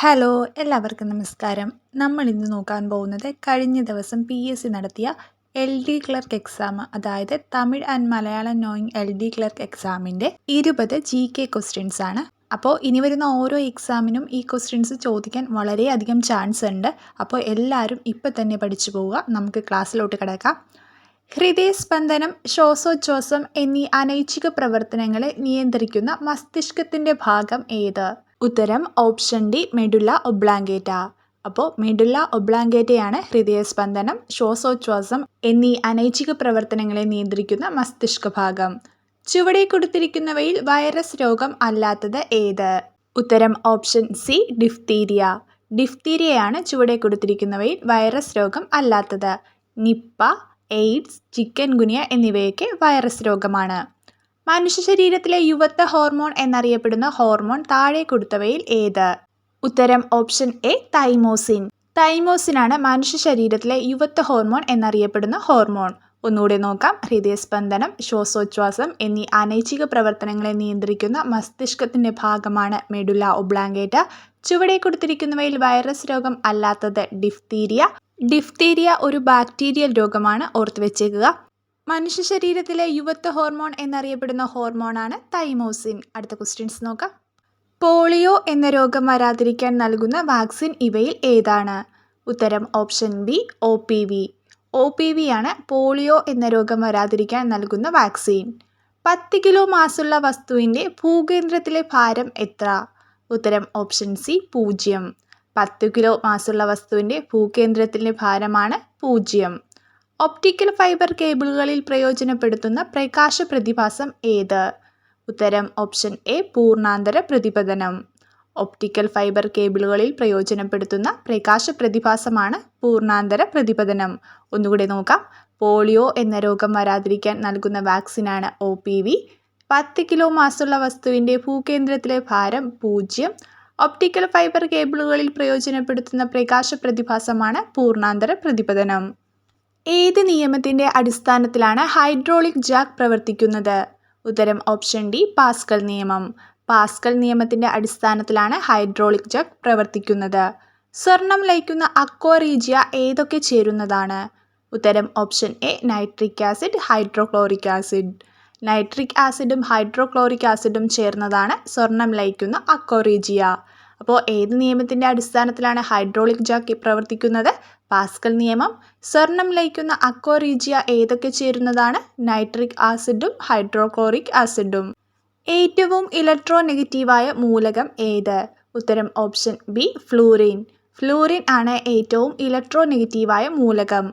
Hello എല്ലാവർക്കും നമസ്കാരം. നമ്മൾ ഇന്ന് നോക്കാൻ പോകുന്നത് കഴിഞ്ഞ ദിവസം പി എസ് സി നടത്തിയ എൽ ഡി ക്ലർക്ക് എക്സാം അതായത് Tamil and Malayalam knowing L D clerk എക്സാമിന്റെ ഇരുപത് ജി കെ ക്വസ്റ്റ്യൻസ് ആണ്. അപ്പോൾ ഇനി വരുന്ന ഓരോ എക്സാമിനും ഈ ക്വസ്റ്റ്യൻസ് ചോദിക്കാൻ വളരെയധികം ചാൻസ് ഉണ്ട്. അപ്പോൾ എല്ലാവരും ഇപ്പം തന്നെ പഠിച്ചു പോവുക. നമുക്ക് ക്ലാസ്സിലോട്ട് കിടക്കാം. ഹൃദയസ്പന്ദനം ശ്വാസോച്ഛ്വാസം എന്നീ അനൈച്ഛിക പ്രവർത്തനങ്ങളെ നിയന്ത്രിക്കുന്ന മസ്തിഷ്കത്തിന്റെ ഭാഗം ഏത്? ഉത്തരം ഓപ്ഷൻ ഡി മെഡുല്ല ഒബ്ലാങ്കേറ്റ അപ്പോൾ മെഡുല്ല ഒബ്ലാങ്കേറ്റയാണ് ഹൃദയസ്പന്ദനം ശ്വാസോച്ഛ്വാസം എന്നീ അനൈച്ഛിക പ്രവർത്തനങ്ങളെ നിയന്ത്രിക്കുന്ന മസ്തിഷ്ക ഭാഗം ചുവടെ കൊടുത്തിരിക്കുന്നവയിൽ വൈറസ് രോഗം അല്ലാത്തത് ഏത്? ഉത്തരം ഓപ്ഷൻ സി ഡിഫ്തീരിയ ഡിഫ്തീരിയയാണ് ചുവടെ കൊടുത്തിരിക്കുന്നവയിൽ വൈറസ് രോഗം അല്ലാത്തത്. നിപ്പ എയ്ഡ്സ് ചിക്കൻ ഗുനിയ എന്നിവയൊക്കെ വൈറസ് രോഗമാണ്. മനുഷ്യ ശരീരത്തിലെ യുവത്വ ഹോർമോൺ എന്നറിയപ്പെടുന്ന ഹോർമോൺ താഴെ കൊടുത്തവയിൽ ഏത്? ഉത്തരം ഓപ്ഷൻ എ തൈമോസിൻ. തൈമോസിനാണ് മനുഷ്യ ശരീരത്തിലെ യുവത്വ ഹോർമോൺ എന്നറിയപ്പെടുന്ന ഹോർമോൺ. ഒന്നുകൂടെ നോക്കാം. ഹൃദയസ്പന്ദനം ശ്വാസോച്ഛ്വാസം എന്നീ അനൈച്ഛിക പ്രവർത്തനങ്ങളെ നിയന്ത്രിക്കുന്ന മസ്തിഷ്കത്തിന്റെ ഭാഗമാണ് മെഡുല ഒബ്ലാങ്കേറ്റ. ചുവടെ കൊടുത്തിരിക്കുന്നവയിൽ വൈറസ് രോഗം അല്ലാത്തത് ഡിഫ്തീരിയ. ഡിഫ്തീരിയ ഒരു ബാക്ടീരിയൽ രോഗമാണ്. ഓർത്തു വെച്ചേക്കുക. മനുഷ്യ ശരീരത്തിലെ യുവത്വ ഹോർമോൺ എന്നറിയപ്പെടുന്ന ഹോർമോണാണ് തൈമോസിൻ. അടുത്ത ക്വസ്റ്റ്യൻസ് നോക്കാം. പോളിയോ എന്ന രോഗം വരാതിരിക്കാൻ നൽകുന്ന വാക്സിൻ ഇവയിൽ ഏതാണ്? ഉത്തരം option B O P V. O P V ആണ് പോളിയോ എന്ന രോഗം വരാതിരിക്കാൻ നൽകുന്ന വാക്സിൻ. പത്ത് കിലോ മാസുള്ള വസ്തുവിന്റെ ഭൂകേന്ദ്രത്തിലെ ഭാരം എത്ര? ഉത്തരം ഓപ്ഷൻ സി പൂജ്യം. പത്ത് കിലോ മാസുള്ള വസ്തുവിന്റെ ഭൂകേന്ദ്രത്തിന്റെ ഭാരമാണ് പൂജ്യം. ഒപ്റ്റിക്കൽ ഫൈബർ കേബിളുകളിൽ പ്രയോജനപ്പെടുത്തുന്ന പ്രകാശ പ്രതിഭാസം ഏത്? ഉത്തരം ഓപ്ഷൻ എ പൂർണാന്തര പ്രതിപതനം. ഒപ്റ്റിക്കൽ ഫൈബർ കേബിളുകളിൽ പ്രയോജനപ്പെടുത്തുന്ന പ്രകാശ പ്രതിഭാസമാണ് പൂർണാന്തര പ്രതിപതനം. ഒന്നുകൂടി നോക്കാം. പോളിയോ എന്ന രോഗം വരാതിരിക്കാൻ നൽകുന്ന വാക്സിനാണ് ഒ പി വി. പത്ത് കിലോ മാസുള്ള വസ്തുവിന്റെ ഭൂകേന്ദ്രത്തിലെ ഭാരം പൂജ്യം. ഒപ്റ്റിക്കൽ ഫൈബർ കേബിളുകളിൽ പ്രയോജനപ്പെടുത്തുന്ന പ്രകാശ പ്രതിഭാസമാണ് പൂർണാന്തര പ്രതിപതനം. ഏത് നിയമത്തിന്റെ അടിസ്ഥാനത്തിലാണ് ഹൈഡ്രോളിക് ജാക്ക് പ്രവർത്തിക്കുന്നത്? ഉത്തരം ഓപ്ഷൻ ഡി പാസ്കൽ നിയമം. പാസ്കൽ നിയമത്തിന്റെ അടിസ്ഥാനത്തിലാണ് ഹൈഡ്രോളിക് ജാക്ക് പ്രവർത്തിക്കുന്നത്. സ്വർണം ലയിക്കുന്ന അക്വറീജിയ ഏതൊക്കെ ചേരുന്നതാണ്? ഉത്തരം option A nitric acid hydrochloric acid. Nitric ആസിഡും ഹൈഡ്രോക്ലോറിക് ആസിഡും ചേർന്നതാണ് സ്വർണം ലയിക്കുന്ന അക്വറീജിയ. അപ്പോൾ ഏത് നിയമത്തിന്റെ അടിസ്ഥാനത്തിലാണ് ഹൈഡ്രോളിക് ജാക്ക് പ്രവർത്തിക്കുന്നത്? പാസ്കൽ നിയമം. സ്വർണം ലയിക്കുന്ന അക്കോറീജിയ ഏതൊക്കെ ചേരുന്നതാണ്? നൈട്രിക് ആസിഡും ഹൈഡ്രോക്ലോറിക് ആസിഡും. ഏറ്റവും ഇലക്ട്രോ നെഗറ്റീവായ മൂലകം ഏത്? ഉത്തരം ഓപ്ഷൻ ബി ഫ്ലൂറിൻ. ഫ്ലൂറിൻ ആണ് ഏറ്റവും ഇലക്ട്രോ നെഗറ്റീവായ മൂലകം.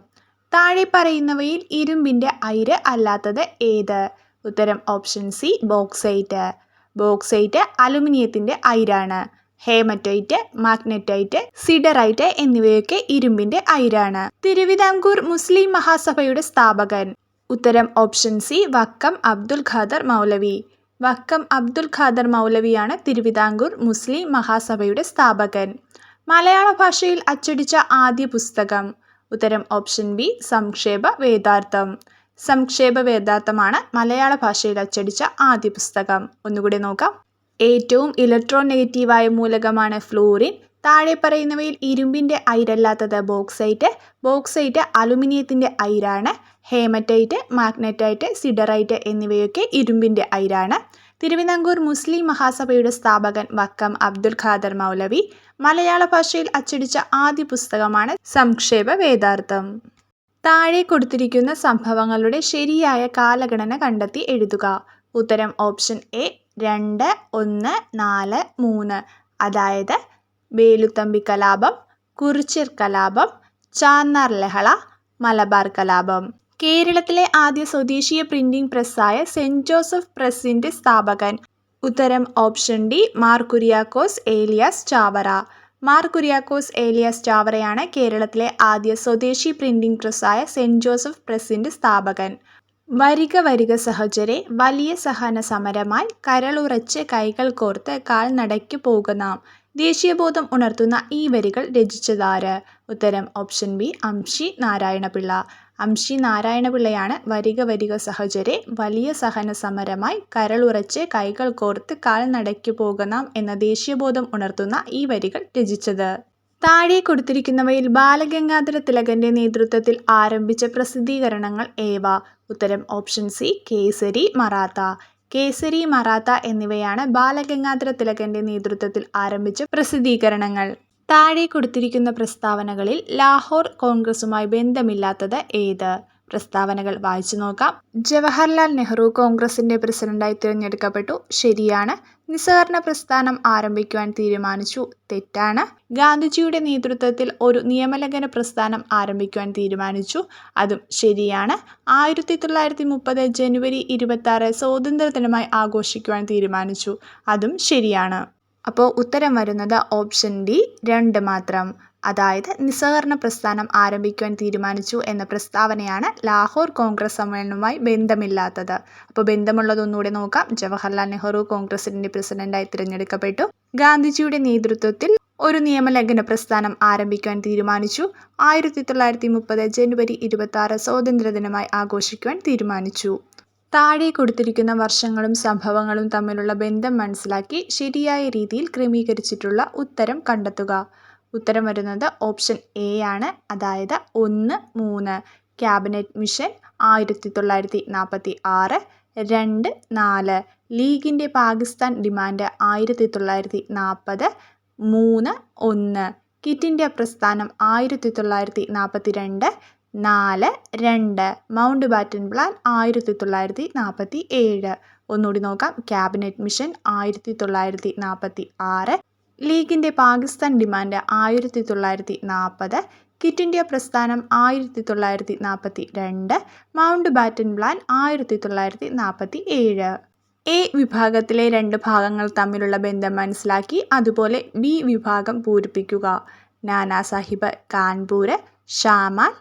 താഴെ പറയുന്നവയിൽ ഇരുമ്പിന്റെ അയിര് അല്ലാത്തത് ഏത്? ഉത്തരം ഓപ്ഷൻ സി ബോക്സൈറ്റ്. ബോക്സൈറ്റ് അലുമിനിയത്തിന്റെ അയിരാണ്. ഹേമറ്റൈറ്റ് മാഗ്നറ്റൈറ്റ് സിഡറൈറ്റ് എന്നിവയൊക്കെ ഇരുമ്പിന്റെ അയിരാണ്. തിരുവിതാംകൂർ മുസ്ലിം മഹാസഭയുടെ സ്ഥാപകൻ. ഉത്തരം ഓപ്ഷൻ സി വക്കം അബ്ദുൽ ഖാദർ മൗലവി. വക്കം അബ്ദുൽ ഖാദർ മൗലവിയാണ് തിരുവിതാംകൂർ മുസ്ലിം മഹാസഭയുടെ സ്ഥാപകൻ. മലയാള ഭാഷയിൽ അച്ചടിച്ച ആദ്യ പുസ്തകം. ഉത്തരം ഓപ്ഷൻ ബി സംക്ഷേപ വേദാർത്ഥം. സംക്ഷേപ വേദാർത്ഥമാണ് മലയാള ഭാഷയിൽ അച്ചടിച്ച ആദ്യ പുസ്തകം. ഒന്നുകൂടി നോക്കാം. ഏറ്റവും ഇലക്ട്രോ നെഗറ്റീവായ മൂലകമാണ് ഫ്ലൂറിൻ. താഴെ പറയുന്നവയിൽ ഇരുമ്പിന്റെ അയിരല്ലാത്തത് ബോക്സൈറ്റ്. ബോക്സൈറ്റ് അലുമിനിയത്തിന്റെ അയിരാണ്. ഹേമറ്റൈറ്റ് മാഗ്നറ്റൈറ്റ് സിഡറൈറ്റ് എന്നിവയൊക്കെ ഇരുമ്പിന്റെ അയിരാണ്. തിരുവിതാംകൂർ മുസ്ലിം മഹാസഭയുടെ സ്ഥാപകൻ വക്കം അബ്ദുൽ ഖാദർ മൗലവി മലയാള ഭാഷയിൽ അച്ചടിച്ച ആദ്യ പുസ്തകമാണ് സംക്ഷേപ വേദാർത്ഥം. താഴെ കൊടുത്തിരിക്കുന്ന സംഭവങ്ങളുടെ ശരിയായ കാലഗണന കണ്ടെത്തി എഴുതുക. ഉത്തരം ഓപ്ഷൻ എ രണ്ട് ഒന്ന് നാല് മൂന്ന്. അതായത് വേലുത്തമ്പി കലാപം കുറിച്യർ കലാപം ചാന്നാർ ലഹള മലബാർ കലാപം. കേരളത്തിലെ ആദ്യ സ്വദേശീയ പ്രിന്റിംഗ് പ്രസ്സായ സെന്റ് ജോസഫ് പ്രസിന്റെ സ്ഥാപകൻ. ഉത്തരം ഓപ്ഷൻ ഡി മാർ കുര്യാക്കോസ് ഏലിയാസ് ചാവറ. മാർ കുര്യാക്കോസ് ഏലിയാസ് ചാവറയാണ് കേരളത്തിലെ ആദ്യ സ്വദേശി പ്രിന്റിംഗ് പ്രസ്സായ സെന്റ് ജോസഫ് പ്രസിന്റെ സ്ഥാപകൻ. വരിക വരിക സഹചരെ വലിയ സഹന സമരമായി കരളുറച്ച് കൈകൾ കോർത്ത് കാൽനടയ്ക്ക് പോകുന്നാം ദേശീയബോധം ഉണർത്തുന്ന ഈ വരികൾ രചിച്ചതാര്? ഉത്തരം ഓപ്ഷൻ ബി അംഷി നാരായണപിള്ള. അംശി നാരായണപിള്ളയാണ് വരിക വരിക സഹചരെ വലിയ സഹന സമരമായി കരളുറച്ച് കൈകൾ കോർത്ത് കാൽനടയ്ക്കു പോകുന്ന എന്ന ദേശീയബോധം ഉണർത്തുന്ന ഈ വരികൾ രചിച്ചത്. താഴെ കൊടുത്തിരിക്കുന്നവയിൽ ബാലഗംഗാധര തിലകന്റെ നേതൃത്വത്തിൽ ആരംഭിച്ച പ്രസിദ്ധീകരണങ്ങൾ ഏവ? ഉത്തരം ഓപ്ഷൻ സി കേസരി മറാത്ത. കേസരി മറാത്ത എന്നിവയാണ് ബാലഗംഗാധര തിലകന്റെ നേതൃത്വത്തിൽ ആരംഭിച്ച പ്രസിദ്ധീകരണങ്ങൾ. താഴെ കൊടുത്തിരിക്കുന്ന പ്രസ്താവനകളിൽ ലാഹോർ കോൺഗ്രസുമായി ബന്ധമില്ലാത്തത് ഏത്? പ്രസ്താവനകൾ വായിച്ചു നോക്കാം. ജവഹർലാൽ നെഹ്റു കോൺഗ്രസിന്റെ പ്രസിഡന്റായി തിരഞ്ഞെടുക്കപ്പെട്ടു. ശരിയാണ്. നിസ്സഹകരണ പ്രസ്ഥാനം ആരംഭിക്കുവാൻ തീരുമാനിച്ചു. തെറ്റാണ്. ഗാന്ധിജിയുടെ നേതൃത്വത്തിൽ ഒരു നിയമലംഘന പ്രസ്ഥാനം ആരംഭിക്കുവാൻ തീരുമാനിച്ചു. അതും ശരിയാണ്. ആയിരത്തി തൊള്ളായിരത്തി മുപ്പത് ജനുവരി ഇരുപത്തി ആറ് സ്വാതന്ത്ര്യദിനമായി ആഘോഷിക്കുവാൻ തീരുമാനിച്ചു. അതും ശരിയാണ്. അപ്പോൾ ഉത്തരം വരുന്നത് ഓപ്ഷൻ ഡി രണ്ട് മാത്രം. അതായത് നിസ്സഹകരണ പ്രസ്ഥാനം ആരംഭിക്കുവാൻ തീരുമാനിച്ചു എന്ന പ്രസ്താവനയാണ് ലാഹോർ കോൺഗ്രസ് സമ്മേളനവുമായി ബന്ധമില്ലാത്തത്. അപ്പോൾ ബന്ധമുള്ളത് ഒന്നുകൂടെ നോക്കാം. ജവഹർലാൽ നെഹ്റു കോൺഗ്രസിന്റെ പ്രസിഡന്റായി തിരഞ്ഞെടുക്കപ്പെട്ടു. ഗാന്ധിജിയുടെ നേതൃത്വത്തിൽ ഒരു നിയമലംഘന പ്രസ്ഥാനം ആരംഭിക്കുവാൻ തീരുമാനിച്ചു. ആയിരത്തി തൊള്ളായിരത്തി മുപ്പത് ജനുവരി ഇരുപത്താറ് സ്വാതന്ത്ര്യദിനമായി ആഘോഷിക്കുവാൻ തീരുമാനിച്ചു. താഴെ കൊടുത്തിരിക്കുന്ന വർഷങ്ങളും സംഭവങ്ങളും തമ്മിലുള്ള ബന്ധം മനസ്സിലാക്കി ശരിയായ രീതിയിൽ ക്രമീകരിച്ചിട്ടുള്ള ഉത്തരം കണ്ടെത്തുക. ഉത്തരം വരുന്നത് ഓപ്ഷൻ എ ആണ്. അതായത് ഒന്ന് മൂന്ന് ക്യാബിനറ്റ് മിഷൻ ആയിരത്തി തൊള്ളായിരത്തി നാൽപ്പത്തി ആറ് രണ്ട് നാല് ലീഗിന്റെ പാകിസ്ഥാൻ ഡിമാൻഡ് ആയിരത്തി തൊള്ളായിരത്തി നാൽപ്പത് മൂന്ന് ഒന്ന് കിറ്റ് ഇന്ത്യ പ്രസ്ഥാനം ആയിരത്തി തൊള്ളായിരത്തി നാൽപ്പത്തി രണ്ട് നാല് രണ്ട് മൗണ്ട് ബാറ്റൻ പ്ലാൻ ആയിരത്തി തൊള്ളായിരത്തി നാൽപ്പത്തി ഏഴ് ഒന്നുകൂടി നോക്കാം. ക്യാബിനറ്റ് മിഷൻ ആയിരത്തി തൊള്ളായിരത്തി നാൽപ്പത്തി ആറ് ലീഗിന്റെ പാകിസ്ഥാൻ ഡിമാൻഡ് ആയിരത്തി തൊള്ളായിരത്തി നാൽപ്പത് ക്വിറ്റ് ഇന്ത്യ പ്രസ്ഥാനം ആയിരത്തി തൊള്ളായിരത്തി നാൽപ്പത്തി രണ്ട് മൗണ്ട് ബാറ്റൻ പ്ലാൻ ആയിരത്തി തൊള്ളായിരത്തി നാൽപ്പത്തി ഏഴ്. എ വിഭാഗത്തിലെ രണ്ട് ഭാഗങ്ങൾ തമ്മിലുള്ള ബന്ധം മനസ്സിലാക്കി അതുപോലെ ബി വിഭാഗം പൂരിപ്പിക്കുക. നാനാ സാഹിബ് കാൺപൂർ ഷാമാൽ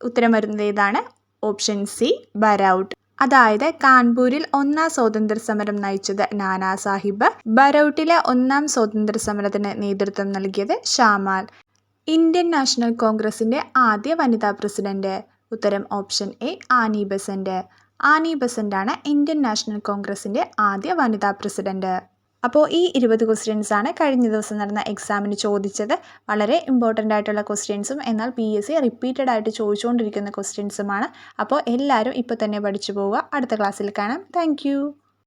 ഉത്തരം വരുന്നത് ഏതാണ്? Option C Baraut. അതായത് കാൺപൂരിൽ ഒന്നാം സ്വാതന്ത്ര്യസമരം നയിച്ചത് നാനാ സാഹിബ്. ബരൗട്ടിലെ ഒന്നാം സ്വാതന്ത്ര്യസമരത്തിന് നേതൃത്വം നൽകിയത് ഷാമാൽ. ഇന്ത്യൻ നാഷണൽ കോൺഗ്രസിന്റെ ആദ്യ വനിതാ പ്രസിഡന്റ്? ഉത്തരം option A Annie Besant. Annie ബസന്റാണ് Indian National കോൺഗ്രസിന്റെ ആദ്യ വനിതാ പ്രസിഡന്റ്. അപ്പോൾ ഈ ഇരുപത് ക്വസ്റ്റ്യൻസ് ആണ് കഴിഞ്ഞ ദിവസം നടന്ന എക്സാമിന് ചോദിച്ചത്. വളരെ ഇമ്പോർട്ടന്റ് ആയിട്ടുള്ള ക്വസ്റ്റ്യൻസും എന്നാൽ പി എസ് സി റിപ്പീറ്റഡ് ആയിട്ട് ചോദിച്ചുകൊണ്ടിരിക്കുന്ന ക്വസ്റ്റ്യൻസുമാണ്. അപ്പോൾ എല്ലാവരും ഇപ്പോൾ തന്നെ പഠിച്ചു പോവുക. അടുത്ത ക്ലാസ്സിൽ കാണാം. താങ്ക്.